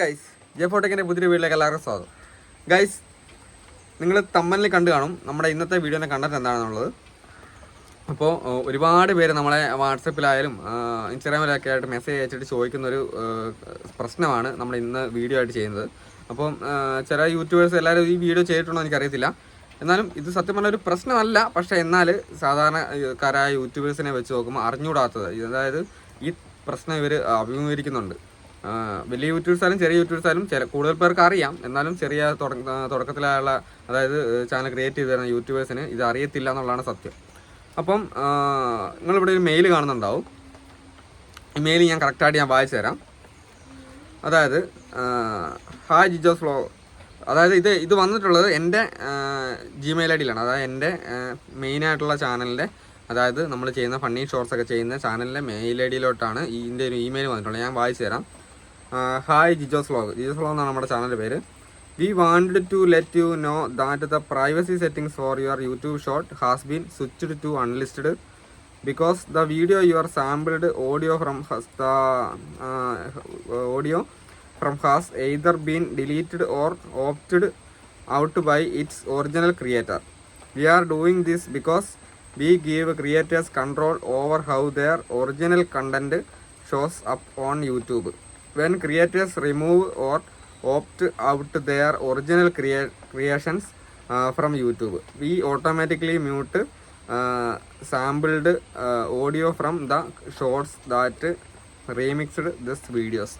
Guys J ഫോട്ടോക്കിന്റെ പുതിയ വീട്ടിലേക്ക് എല്ലാവർക്കും സ്വാഗതം. ഗൈസ് നിങ്ങൾ തമ്മലിൽ കണ്ടു കാണും. നമ്മുടെ ഇന്നത്തെ വീഡിയോനെ കണ്ടത് എന്താണെന്നുള്ളത്. അപ്പോൾ ഒരുപാട് പേര് നമ്മളെ വാട്സപ്പിലായാലും ഇൻസ്റ്റാഗ്രാമിലൊക്കെ ആയിട്ട് മെസ്സേജ് അയച്ചിട്ട് ചോദിക്കുന്ന ഒരു പ്രശ്നമാണ് നമ്മൾ ഇന്ന് വീഡിയോ ആയിട്ട് ചെയ്യുന്നത്. അപ്പം ചില യൂട്യൂബേഴ്സ് എല്ലാവരും ഈ വീഡിയോ ചെയ്തിട്ടുണ്ടോ എനിക്കറിയത്തില്ല. എന്നാലും ഇത് സത്യം പറഞ്ഞ ഒരു പ്രശ്നമല്ല. പക്ഷേ എന്നാൽ സാധാരണക്കാരായ യൂട്യൂബേഴ്സിനെ വെച്ച് നോക്കുമ്പോൾ അറിഞ്ഞുകൂടാത്തത്. അതായത് ഈ പ്രശ്നം ഇവർ അഭിമുഖീകരിക്കുന്നുണ്ട്. വലിയ യൂട്യൂബേഴ്സ് ആയാലും ചെറിയ യൂട്യൂബേഴ്സ് ആയാലും ചില കൂടുതൽ പേർക്ക് അറിയാം. എന്നാലും ചെറിയ തുടക്ക- തുടക്കത്തിലുള്ള അതായത് ചാനൽ ക്രിയേറ്റ് ചെയ്ത് തരുന്ന യൂട്യൂബേഴ്സിന് ഇത് അറിയത്തില്ല എന്നുള്ളതാണ് സത്യം. അപ്പം നിങ്ങളിവിടെ ഒരു മെയിൽ കാണുന്നുണ്ടാവും. ഈ മെയിൽ ഞാൻ കറക്റ്റായിട്ട് ഞാൻ വായിച്ചു തരാം. അതായത് ഹായ് ജിജോസ് ഫ്ലോ അതായത് ഇത് ഇത് വന്നിട്ടുള്ളത് എന്റെ ജിമെയിൽ ഐ ഡിയിലാണ് അതായത് എന്റെ മെയിനായിട്ടുള്ള ചാനലിന്റെ അതായത് നമ്മൾ ചെയ്യുന്ന ഫണ്ണി ഷോർട്സ് ഒക്കെ ചെയ്യുന്ന ചാനലിന്റെ മെയിൽ ഐ ഡിയിലോട്ടാണ് ഇതിന്റെ ഒരു ഇമെയിൽ വന്നിട്ടുള്ളത്. ഞാൻ വായിച്ചു തരാം. Hi Jijo's log Jijo's log എന്നാണ് നമ്മുടെ ചാനലിന്റെ പേര്. We wanted to let you know that the privacy settings for your YouTube short has been switched to unlisted because the video your sampled audio from has the audio from has either been deleted or opted out by its original creator we are doing this because we give creators control over how their original content shows up on YouTube up creators remove or opt out or original out creations from YouTube we automatically mute sampled audio from the shorts that remixed this videos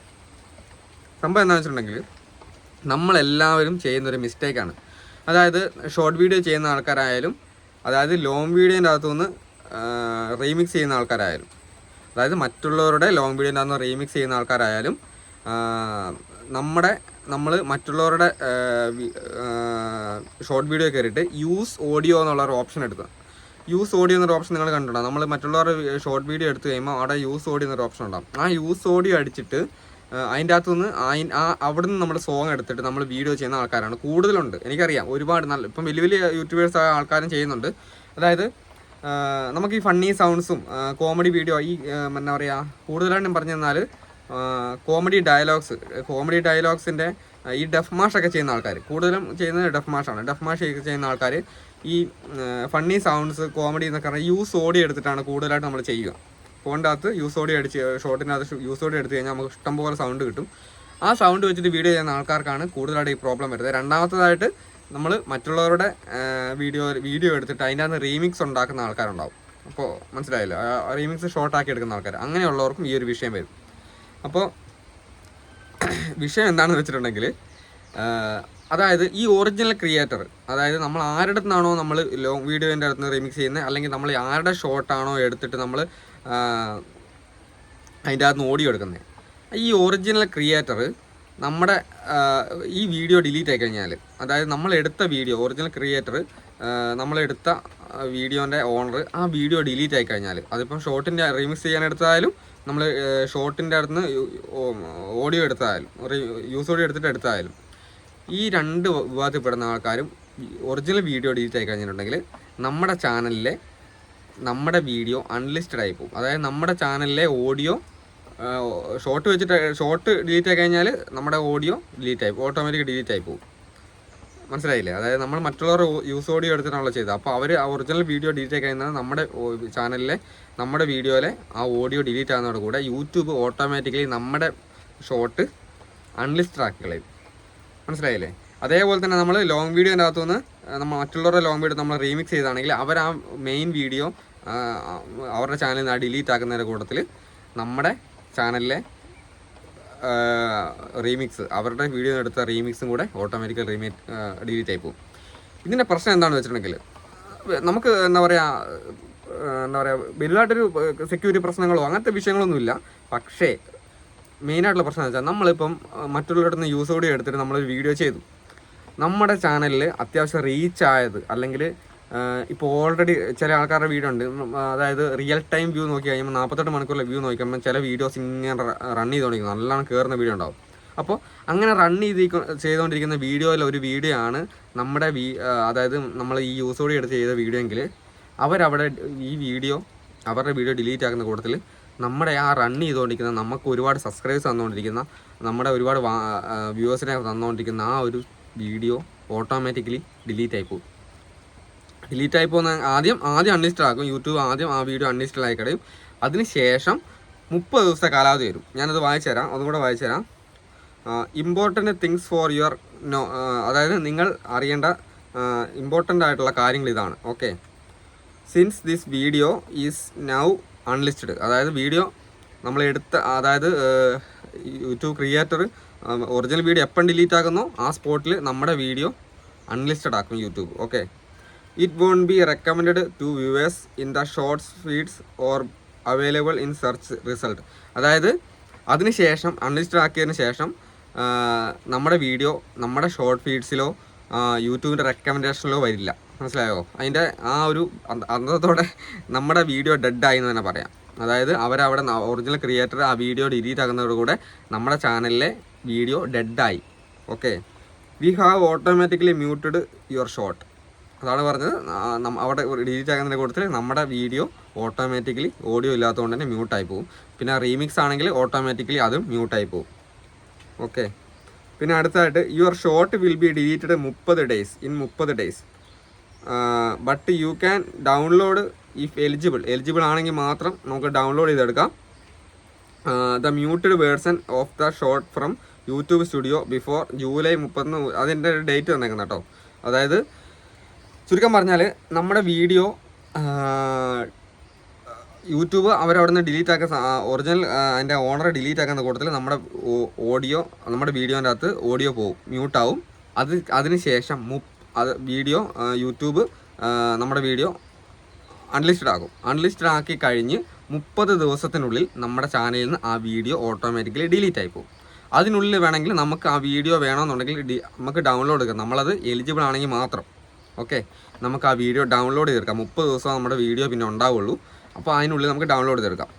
സംഭവം എന്താണെന്ന് വെച്ചിട്ടുണ്ടെങ്കിൽ നമ്മളെല്ലാവരും ചെയ്യുന്നൊരു മിസ്റ്റേക്കാണ് അതായത് short video ചെയ്യുന്ന ആൾക്കാരായാലും അതായത് long വീഡിയോന്റെ അകത്തുനിന്ന് റീമിക്സ് ചെയ്യുന്ന ആൾക്കാരായാലും. അതായത് മറ്റുള്ളവരുടെ ലോങ് വീഡിയോ എന്താണെന്ന് റീമിക്സ് ചെയ്യുന്ന ആൾക്കാരായാലും നമ്മുടെ നമ്മൾ മറ്റുള്ളവരുടെ ഷോർട്ട് വീഡിയോ കയറിയിട്ട് യൂസ് ഓഡിയോ എന്നുള്ള ഒരു ഓപ്ഷൻ എടുക്കുക. യൂസ് ഓഡിയോ എന്നൊരു ഓപ്ഷൻ നിങ്ങൾ കണ്ടിട്ടുണ്ടോ? നമ്മൾ മറ്റുള്ളവരുടെ ഷോർട്ട് വീഡിയോ എടുത്തു കഴിയുമ്പോൾ അവിടെ യൂസ് ഓഡിയോ എന്നൊരു ഓപ്ഷൻ ഉണ്ടാകും ആ യൂസ് ഓഡിയോ അടിച്ചിട്ട് അതിന്റെ അകത്തുനിന്ന് അയി- ആ അവിടെ നിന്ന് നമ്മൾ സോങ് എടുത്തിട്ട് നമ്മൾ വീഡിയോ ചെയ്യുന്ന ആൾക്കാരാണ്. കൂടുതലുണ്ട്. എനിക്കറിയാം. ഒരുപാട് നല്ല ഇപ്പം വലിയ വലിയ യൂട്യൂബേഴ്സ് ആൾക്കാരും ചെയ്യുന്നുണ്ട്. അതായത് നമുക്ക് ഈ ഫണ്ണി സൗണ്ട്സും കോമഡി വീഡിയോ ഈ എന്താ പറയുക കൂടുതലായിട്ടും പറഞ്ഞു തന്നാൽ കോമഡി ഡയലോഗ്സ് കോമഡി ഡയലോഗ്സിന്റെ ഈ ഡെഫ് മാഷൊക്കെ ചെയ്യുന്ന ആൾക്കാർ കൂടുതലും ചെയ്യുന്നത് ഡെഫ് മാഷാണ് ഡെഫ് മാഷ് ചെയ്യുന്ന ആൾക്കാർ ഈ ഫണ്ണി സൗണ്ട്സ് കോമഡി എന്നൊക്കെ പറഞ്ഞാൽ യൂസ് ഓടി എടുത്തിട്ടാണ് കൂടുതലായിട്ട് നമ്മൾ ചെയ്യുക. ഫോണിന്റെ അകത്ത് യൂസ് ഓഡിയോ അടിച്ച് ഷോട്ടിനകത്ത് യൂസ് ഓഡിയോ എടുത്തു കഴിഞ്ഞാൽ നമുക്ക് ഇഷ്ടംപോലെ സൗണ്ട് കിട്ടും. ആ സൗണ്ട് വെച്ചിട്ട് വീഡിയോ ചെയ്യുന്ന ആൾക്കാർക്കാണ് കൂടുതലായിട്ട് ഈ പ്രോബ്ലം വരുന്നത്. രണ്ടാമത്തതായിട്ട് നമ്മൾ മറ്റുള്ളവരുടെ വീഡിയോ വീഡിയോ എടുത്തിട്ട് അതിന്റെ അകത്ത് റീമിക്സ് ഉണ്ടാക്കുന്ന ആൾക്കാരുണ്ടാവും. അപ്പോൾ മനസ്സിലായല്ലോ? റീമിക്സ് ഷോർട്ടാക്കി എടുക്കുന്ന ആൾക്കാർ അങ്ങനെയുള്ളവർക്കും ഈ ഒരു വിഷയം വരും. അപ്പോൾ വിഷയം എന്താണെന്ന് വെച്ചിട്ടുണ്ടെങ്കിൽ അതായത് ഈ ഒറിജിനൽ ക്രിയേറ്റർ അതായത് നമ്മൾ ആരുടെ നിന്നാണോ നമ്മൾ ലോങ് വീഡിയോന്റെ അടുത്ത് റീമിക്സ് ചെയ്യുന്നത് അല്ലെങ്കിൽ നമ്മൾ ആരുടെ ഷോട്ടാണോ എടുത്തിട്ട് നമ്മൾ അതിന്റെ അകത്ത് ഓഡിയോ എടുക്കുന്നത്. ഈ ഒറിജിനൽ ക്രിയേറ്റർ നമ്മുടെ ഈ വീഡിയോ ഡിലീറ്റ് ആയി കഴിഞ്ഞാൽ അതായത് നമ്മൾ എടുത്ത വീഡിയോ ഒറിജിനൽ ക്രിയേറ്റർ നമ്മളെടുത്ത വീഡിയോന്റെ ഓണർ ആ വീഡിയോ ഡിലീറ്റ് ആയി കഴിഞ്ഞാൽ അതിപ്പം ഷോർട്ടിന്റെ റീമിക്സ് ചെയ്യാൻ എടുത്താലും നമ്മൾ ഷോർട്ടിന്റെ അടുത്ത് ഓഡിയോ എടുത്താലും യൂസ് ഓഡിയോ എടുത്തിട്ട് എടുത്തായാലും ഈ രണ്ട് വിഭാഗത്തിൽപ്പെടുന്ന ആൾക്കാരും ഒറിജിനൽ വീഡിയോ ഡിലീറ്റ് ആയി കഴിഞ്ഞിട്ടുണ്ടെങ്കിൽ നമ്മുടെ ചാനലിലെ നമ്മുടെ വീഡിയോ അൺലിസ്റ്റഡ് ആയി പോകും. അതായത് നമ്മുടെ ചാനലിലെ ഓഡിയോ ഷോർട്ട് വെച്ചിട്ട് ഷോർട്ട് ഡിലീറ്റ് ആയി കഴിഞ്ഞാൽ നമ്മുടെ ഓഡിയോ ഡിലീറ്റ് ആയി ഓട്ടോമാറ്റിക് ഡിലീറ്റ് ആയി പോകും. മനസ്സിലായില്ലേ? അതായത് നമ്മൾ മറ്റുള്ളവരുടെ യൂസ് ഓഡിയോ എടുത്തിട്ടാണല്ലോ ചെയ്തത്. അപ്പോൾ അവർ ആ ഒറിജിനൽ വീഡിയോ ഡിലീറ്റ് ആയി കഴിഞ്ഞാൽ നമ്മുടെ ചാനലിലെ നമ്മുടെ വീഡിയോയിലെ ആ ഓഡിയോ ഡിലീറ്റ് ആകുന്നതോട് കൂടെ യൂട്യൂബ് ഓട്ടോമാറ്റിക്കലി നമ്മുടെ ഷോർട്ട് അൺലിസ്റ്റഡ് ആക്കി കളയും. മനസ്സിലായില്ലേ? അതേപോലെ തന്നെ നമ്മൾ ലോങ് വീഡിയോന്റെ അകത്തുനിന്ന് നമ്മൾ മറ്റുള്ളവരുടെ ലോങ് വീഡിയോ നമ്മൾ റീമിക്സ് ചെയ്താണെങ്കിൽ അവർ ആ മെയിൻ വീഡിയോ അവരുടെ ചാനലിൽ നിന്ന് ഡിലീറ്റ് ആക്കുന്നതിന്റെ കൂട്ടത്തിൽ നമ്മുടെ ചാനലിലെ റീമിക്സ് അവരുടെ വീഡിയോ എടുത്ത റീമിക്സും കൂടെ ഓട്ടോമാറ്റിക്കൽ റീമി ഡിലീറ്റ് ആയി പോകും. ഇതിന്റെ പ്രശ്നം എന്താണെന്ന് വെച്ചിട്ടുണ്ടെങ്കിൽ നമുക്ക് എന്താ പറയുക എന്താ പറയുക വലുതായിട്ടൊരു സെക്യൂരിറ്റി പ്രശ്നങ്ങളോ അങ്ങനത്തെ വിഷയങ്ങളൊന്നുമില്ല പക്ഷേ മെയിനായിട്ടുള്ള പ്രശ്നം എന്ന് വെച്ചാൽ നമ്മളിപ്പം മറ്റുള്ളവരുടെ നിന്ന് യൂസ് ഓഡിയോ എടുത്തിട്ട് നമ്മളൊരു വീഡിയോ ചെയ്തു. നമ്മുടെ ചാനലിൽ അത്യാവശ്യം റീച്ച് ആയത് അല്ലെങ്കിൽ ഇപ്പോൾ ഓൾറെഡി ചില ആൾക്കാരുടെ വീഡിയോ ഉണ്ട് അതായത് റിയൽ ടൈം വ്യൂ നോക്കി കഴിയുമ്പോൾ നാൽപ്പത്തെട്ട് മണിക്കൂറിലെ വ്യൂ നോക്കിക്കുമ്പോൾ ചില വീഡിയോസ് ഇങ്ങനെ റൺ ചെയ്തുകൊണ്ടിരിക്കുന്നു നല്ലോണം കയറുന്ന വീഡിയോ ഉണ്ടാവും. അപ്പോൾ അങ്ങനെ റൺ ചെയ്ത് ചെയ്തുകൊണ്ടിരിക്കുന്ന വീഡിയോയിലെ ഒരു വീഡിയോ ആണ് നമ്മുടെ വീ അതായത് നമ്മൾ ഈ യൂസ് കൂടി എടുത്ത് ചെയ്ത വീഡിയോ എങ്കിൽ അവരവിടെ ഈ വീഡിയോ അവരുടെ വീഡിയോ ഡിലീറ്റ് ആക്കുന്ന കൂട്ടത്തിൽ നമ്മുടെ ആ റൺ ചെയ്തുകൊണ്ടിരിക്കുന്ന നമുക്ക് ഒരുപാട് സബ്സ്ക്രൈബേഴ്സ് തന്നുകൊണ്ടിരിക്കുന്ന നമ്മുടെ ഒരുപാട് വ്യൂവേഴ്സിനെ തന്നുകൊണ്ടിരിക്കുന്ന ആ ഒരു വീഡിയോ ഓട്ടോമാറ്റിക്കലി ഡിലീറ്റ് ആയി പോകും ഡിലീറ്റ് ആയി പോകുന്ന ആദ്യം ആദ്യം അൺലിസ്റ്റഡ് ആക്കും. യൂട്യൂബ് ആദ്യം ആ വീഡിയോ അൺലിസ്റ്റഡ് ആയി കിടയും അതിനുശേഷം മുപ്പത് ദിവസത്തെ കാലാവധി വരും. ഞാനത് വായിച്ചു തരാം. അതും കൂടെ വായിച്ചു തരാം. Important things for your know അതായത് നിങ്ങൾ അറിയേണ്ട ഇമ്പോർട്ടന്റ് ആയിട്ടുള്ള കാര്യങ്ങൾ ഇതാണ്. Okay since this video is now unlisted അതായത് വീഡിയോ നമ്മൾ എടുത്ത അതായത് യൂട്യൂബ് ക്രിയേറ്റർ ഒറിജിനൽ വീഡിയോ എപ്പം ഡിലീറ്റ് ആക്കുന്നോ ആ സ്പോട്ടിൽ നമ്മുടെ വീഡിയോ അൺലിസ്റ്റഡ് ആക്കും YouTube okay it won't be recommend to viewers in the shorts feeds or available in search result അതായത് അതിനുശേഷം അൺലിസ്റ്റഡ് ആക്കിയതിന് ശേഷം നമ്മുടെ വീഡിയോ നമ്മുടെ ഷോർട്ട് ഫീഡ്സിലോ യൂട്യൂബിന്റെ റെക്കമെൻഡേഷനിലോ വരില്ല. മനസ്സിലായോ? അതിന്റെ ആ ഒരു അന്ത- അന്തത്തോടെ നമ്മുടെ വീഡിയോ ഡെഡ് എന്ന് തന്നെ പറയാം. അതായത് അവരവിടെ ഒറിജിനൽ ക്രിയേറ്റർ ആ വീഡിയോ ഡിലീറ്റ് ആകുന്നതോടുകൂടെ നമ്മുടെ ചാനലിലെ video ഡെഡായി okay we have automatically muted your short അതാണ് പറഞ്ഞത്. അവിടെ ഡിലീറ്റ് ആകുന്നതിന്റെ കൂട്ടത്തിൽ നമ്മുടെ വീഡിയോ ഓട്ടോമാറ്റിക്കലി ഓഡിയോ ഇല്ലാത്തതുകൊണ്ട് തന്നെ മ്യൂട്ടായി പോകും. പിന്നെ റീമിക്സ് ആണെങ്കിൽ ഓട്ടോമാറ്റിക്കലി അതും മ്യൂട്ടായി പോകും. ഓക്കെ പിന്നെ അടുത്തായിട്ട് your short will be deleted മുപ്പത് ഡേയ്സ് ഇൻ മുപ്പത് days but you can download if eligible eligible ആണെങ്കിൽ മാത്രം നമുക്ക് ഡൗൺലോഡ് ചെയ്തെടുക്കാം. The muted version of the short from YouTube studio before July മുപ്പത്തൊന്ന് അതിന്റെ ഡേറ്റ് തന്നേക്കുന്ന കേട്ടോ അതായത് ചുരുക്കം പറഞ്ഞാൽ നമ്മുടെ വീഡിയോ യൂട്യൂബ് അവരവിടെ നിന്ന് ഡിലീറ്റ് ആക്കാൻ ഒറിജിനൽ അതിന്റെ ഓണറെ ഡിലീറ്റ് ആക്കുന്ന കൂട്ടത്തിൽ നമ്മുടെ ഓഡിയോ നമ്മുടെ വീഡിയോന്റെ അകത്ത് ഓഡിയോ പോകും മ്യൂട്ടാവും അത് അതിന് ശേഷം മു അത് വീഡിയോ യൂട്യൂബ് നമ്മുടെ വീഡിയോ അൺലിസ്റ്റഡ് ആകും. അൺലിസ്റ്റഡ് ആക്കി കഴിഞ്ഞ് മുപ്പത് ദിവസത്തിനുള്ളിൽ നമ്മുടെ ചാനലിൽ നിന്ന് ആ വീഡിയോ ഓട്ടോമാറ്റിക്കലി ഡിലീറ്റ് ആയി പോകും അതിനുള്ളിൽ വേണമെങ്കിൽ നമുക്ക് ആ വീഡിയോ വേണമെന്നുണ്ടെങ്കിൽ നമുക്ക് ഡൗൺലോഡ് എടുക്കാം. നമ്മളത് എലിജിബിൾ ആണെങ്കിൽ മാത്രം. ഓക്കെ നമുക്ക് ആ വീഡിയോ ഡൗൺലോഡ് ചെയ്തെടുക്കാം. മുപ്പത് ദിവസം നമ്മുടെ വീഡിയോ പിന്നെ ഉണ്ടാവുള്ളൂ. അപ്പോൾ അതിനുള്ളിൽ നമുക്ക് ഡൗൺലോഡ് ചെയ്തെടുക്കാം.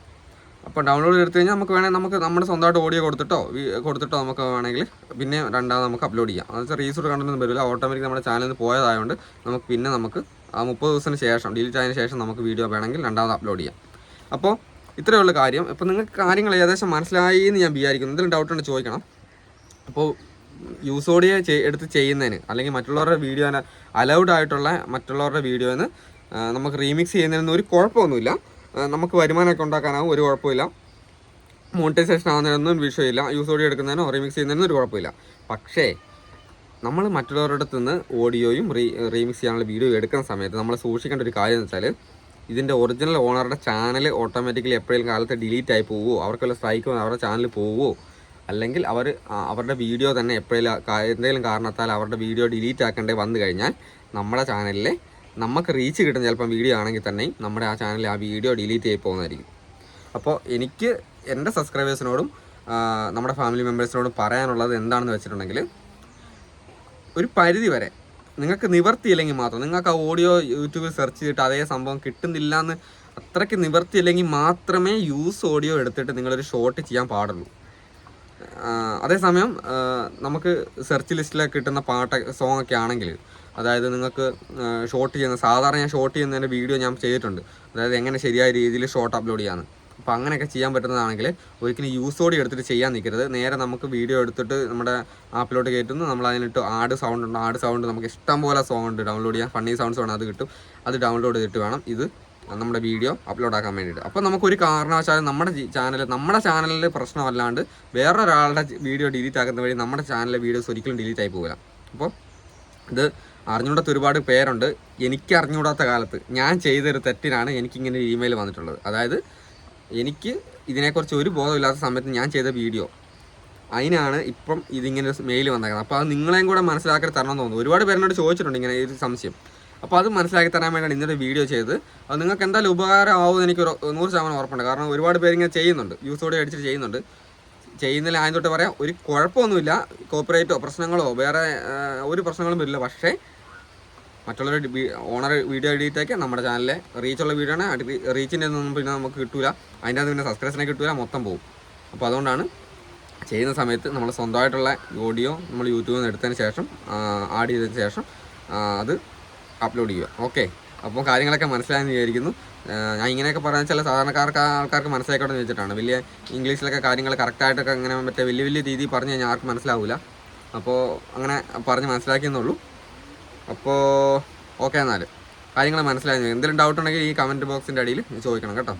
അപ്പോൾ ഡൗൺലോഡ് എടുത്തു കഴിഞ്ഞാൽ നമുക്ക് വേണമെങ്കിൽ നമുക്ക് നമ്മുടെ സ്വന്തമായിട്ട് ഓഡിയോ കൊടുത്തിട്ടോ കൊടുത്തിട്ടോ നമുക്ക് വേണമെങ്കിൽ പിന്നെ രണ്ടാമത് നമുക്ക് അപ്ലോഡ് ചെയ്യാം. എന്ന് വെച്ചാൽ റീസൂർ കണ്ടൊന്നും വരില്ല. ഓട്ടോമാറ്റിക് നമ്മുടെ ചാനലിൽ നിന്ന് പോയതായതുകൊണ്ട് നമുക്ക് പിന്നെ നമുക്ക് ആ മുപ്പത് ദിവസത്തിന് ശേഷം ഡിലീറ്റ് ആയതിനു ശേഷം നമുക്ക് വീഡിയോ വേണമെങ്കിൽ രണ്ടാമത് അപ്ലോഡ് ചെയ്യാം. അപ്പോൾ ഇത്രയേ ഉള്ളൂ കാര്യം. ഇപ്പോൾ നിങ്ങൾക്ക് കാര്യങ്ങൾ ഏകദേശം മനസ്സിലായി എന്ന് ഞാൻ വിചാരിക്കുന്നു. എന്തെങ്കിലും ഡൗട്ട് ഉണ്ടെങ്കിൽ ചോദിക്കണം. അപ്പോൾ യൂസ് ഓഡിയോ എടുത്ത് ചെയ്യുന്നതിന്. അല്ലെങ്കിൽ മറ്റുള്ളവരുടെ വീഡിയോ അലൗഡ് ആയിട്ടുള്ള മറ്റുള്ളവരുടെ വീഡിയോന്ന് നമുക്ക് റീമിക്സ് ചെയ്യുന്നതിന് ഒരു കുഴപ്പമൊന്നുമില്ല. നമുക്ക് വരുമാനമൊക്കെ ഉണ്ടാക്കാനാവും ഒരു കുഴപ്പമില്ല. മോണിറ്റൈസേഷൻ ആവുന്നതിനൊന്നും വിഷയമില്ല. യൂസ് ഓഡിയോ എടുക്കുന്നതിനോ റീമിക്സ് ചെയ്യുന്നതിനോ ഒരു കുഴപ്പമില്ല. പക്ഷേ നമ്മൾ മറ്റുള്ളവരുടെ അടുത്ത് നിന്ന് ഓഡിയോയും റീ റീമിക്സ് ചെയ്യാനുള്ള വീഡിയോ എടുക്കുന്ന സമയത്ത് നമ്മൾ സൂക്ഷിക്കേണ്ട ഒരു കാര്യം എന്ന് വെച്ചാൽ ഇതിന്റെ ഒറിജിനൽ ഓണറുടെ ചാനൽ ഓട്ടോമാറ്റിക്കലി എപ്പോഴെങ്കിലും കാലത്ത് ഡിലീറ്റ് ആയി പോവുമോ അവർക്കുള്ള സ്ട്രൈക്ക് അവരുടെ ചാനൽ പോവുമോ അല്ലെങ്കിൽ അവർ അവരുടെ വീഡിയോ തന്നെ എപ്പോഴെങ്കിലും എന്തെങ്കിലും കാരണത്താൽ അവരുടെ വീഡിയോ ഡിലീറ്റ് ആക്കേണ്ടി വന്നു കഴിഞ്ഞാൽ നമ്മുടെ ചാനലിലെ നമുക്ക് റീച്ച് കിട്ടുന്ന ചിലപ്പം വീഡിയോ ആണെങ്കിൽ തന്നെ നമ്മുടെ ആ ചാനലിൽ ആ വീഡിയോ ഡിലീറ്റ് ചെയ്ത് പോകുന്നതായിരിക്കും. അപ്പോൾ എനിക്ക് എന്റെ സബ്സ്ക്രൈബേഴ്സിനോടും നമ്മുടെ ഫാമിലി മെമ്പേഴ്സിനോടും പറയാനുള്ളത് എന്താണെന്ന് വെച്ചിട്ടുണ്ടെങ്കിൽ ഒരു പരിധി വരെ നിങ്ങൾക്ക് നിവർത്തിയില്ലെങ്കിൽ മാത്രം നിങ്ങൾക്ക് ആ ഓഡിയോ യൂട്യൂബിൽ സെർച്ച് ചെയ്തിട്ട് അതേ സംഭവം കിട്ടുന്നില്ല എന്ന് അത്രയ്ക്ക് നിവർത്തിയില്ലെങ്കിൽ മാത്രമേ യൂസ് ഓഡിയോ എടുത്തിട്ട് നിങ്ങളൊരു ഷോർട്ട് ചെയ്യാൻ പാടുള്ളൂ. അതേസമയം നമുക്ക് സെർച്ച് ലിസ്റ്റിലൊക്കെ കിട്ടുന്ന പാട്ട് സോങ് ഒക്കെ ആണെങ്കിൽ അതായത് നിങ്ങൾക്ക് ഷോർട്ട് ചെയ്യുന്ന സാധാരണ ഞാൻ ഷോർട്ട് ചെയ്യുന്നതിന്റെ വീഡിയോ ഞാൻ ചെയ്തിട്ടുണ്ട്. അതായത് എങ്ങനെ ശരിയായ രീതിയിൽ ഷോർട്ട് അപ്ലോഡ് ചെയ്യാമെന്ന് അപ്പോൾ അങ്ങനെയൊക്കെ ചെയ്യാൻ പറ്റുന്നതാണെങ്കിൽ ഒരിക്കലും യൂസ് എടുത്തിട്ട് ചെയ്യാൻ നിൽക്കരുത്. നേരെ നമുക്ക് വീഡിയോ എടുത്തിട്ട് നമ്മുടെ ആപ്പിലോട്ട് കയറ്റുന്നു. നമ്മൾ അതിനിട്ട് ആഡ് സൗണ്ട് ഉണ്ട്. ആഡ് സൗണ്ട് നമുക്ക് ഇഷ്ടം പോലെ സോങ് ഉണ്ട്. ഡൗൺലോഡ് ചെയ്യാൻ ഫണ്ണി സൗണ്ട്സ് വേണം അത് കിട്ടും. അത് ഡൗൺലോഡ് ചെയ്തിട്ട് വേണം ഇത് നമ്മുടെ വീഡിയോ അപ്ലോഡ് ആക്കാൻ വേണ്ടിയിട്ട്. അപ്പോൾ നമുക്കൊരു കാരണവശാലും നമ്മുടെ ചാനൽ നമ്മുടെ ചാനലിൽ പ്രശ്നമല്ലാണ്ട് വേറൊരാളുടെ വീഡിയോ ഡിലീറ്റ് ആക്കുന്ന വഴി നമ്മുടെ ചാനലിലെ വീഡിയോസ് ഒരിക്കലും ഡിലീറ്റ് ആയി പോകില്ല അപ്പോൾ ഇത് അറിഞ്ഞുകൂടാത്ത ഒരുപാട് പേരുണ്ട്. എനിക്ക് അറിഞ്ഞുകൂടാത്ത കാലത്ത് ഞാൻ ചെയ്തൊരു തെറ്റിനാണ് എനിക്കിങ്ങനെ ഒരു ഇമെയിൽ വന്നിട്ടുള്ളത്. അതായത് എനിക്ക് ഇതിനെക്കുറിച്ച് ഒരു ബോധമില്ലാത്ത സമയത്ത് ഞാൻ ചെയ്ത വീഡിയോ. അതിനാണ് ഇപ്പം ഇതിങ്ങനെ മെയിൽ വന്നേക്കുന്നത്. അപ്പോൾ അത് നിങ്ങളെയും കൂടെ മനസ്സിലാക്കി തരണം എന്ന് തോന്നുന്നു. ഒരുപാട് പേരിനോട് ചോദിച്ചിട്ടുണ്ട് ഇങ്ങനെ ഒരു സംശയം. അപ്പോൾ അത് മനസ്സിലാക്കി തരാൻ വേണ്ടിയാണ് ഇന്നത്തെ വീഡിയോ ചെയ്തത്. അത് നിങ്ങൾക്ക് എന്തായാലും ഉപകാരമാവുമെന്ന് എനിക്ക് ഒരു നൂറ് ശതമാനം ഉറപ്പുണ്ട്. കാരണം ഒരുപാട് പേര് ഇങ്ങനെ ചെയ്യുന്നുണ്ട് യൂസോടെ അടിച്ചിട്ട് ചെയ്യുന്നുണ്ട്. ചെയ്യുന്നതിൽ ആദ്യം തൊട്ട് പറയാം ഒരു കുഴപ്പമൊന്നുമില്ല. കോപ്പറേറ്റോ പ്രശ്നങ്ങളോ വേറെ ഒരു പ്രശ്നങ്ങളും വരില്ല പക്ഷേ മറ്റുള്ളവരുടെ ഓണർ വീഡിയോ ആക്കി നമ്മുടെ ചാനലിലെ റീച്ചുള്ള വീഡിയോ ആണ്. റീച്ചിന്റെ ഒന്നും പിന്നെ നമുക്ക് കിട്ടില്ല അതിന്റെ അകത്ത് പിന്നെ സബ്സ്ക്രൈബ്സിനെ കിട്ടില്ല മൊത്തം പോകും അപ്പോൾ അതുകൊണ്ടാണ് ചെയ്യുന്ന സമയത്ത് നമ്മൾ സ്വന്തമായിട്ടുള്ള ഓഡിയോ നമ്മൾ യൂട്യൂബിൽ നിന്ന് എടുത്തതിന് ശേഷം ആഡ് ചെയ്തതിന് ശേഷം അത് അപ്ലോഡ് ചെയ്യുക. ഓക്കെ അപ്പോൾ കാര്യങ്ങളൊക്കെ മനസ്സിലായെന്ന് വിചാരിക്കുന്നു. ഞാൻ ഇങ്ങനെയൊക്കെ പറഞ്ഞാൽ ചില സാധാരണക്കാർക്ക് ആൾക്കാർക്ക് മനസ്സിലാക്കണമെന്ന് വെച്ചിട്ടാണ്. വലിയ ഇംഗ്ലീഷിലൊക്കെ കാര്യങ്ങൾ കറക്റ്റായിട്ടൊക്കെ അങ്ങനെ മറ്റേ വലിയ വലിയ രീതിയിൽ പറഞ്ഞു കഴിഞ്ഞാൽ ആർക്കും മനസ്സിലാവില്ല അപ്പോൾ അങ്ങനെ പറഞ്ഞ് മനസ്സിലാക്കിയെന്നുള്ളൂ. അപ്പോൾ ഓക്കെ എന്നാൽ കാര്യങ്ങൾ മനസ്സിലായി എന്തെങ്കിലും ഡൗട്ട് ഉണ്ടെങ്കിൽ ഈ കമന്റ് ബോക്സിന്റെ അടിയിൽ ചോദിക്കണം കേട്ടോ.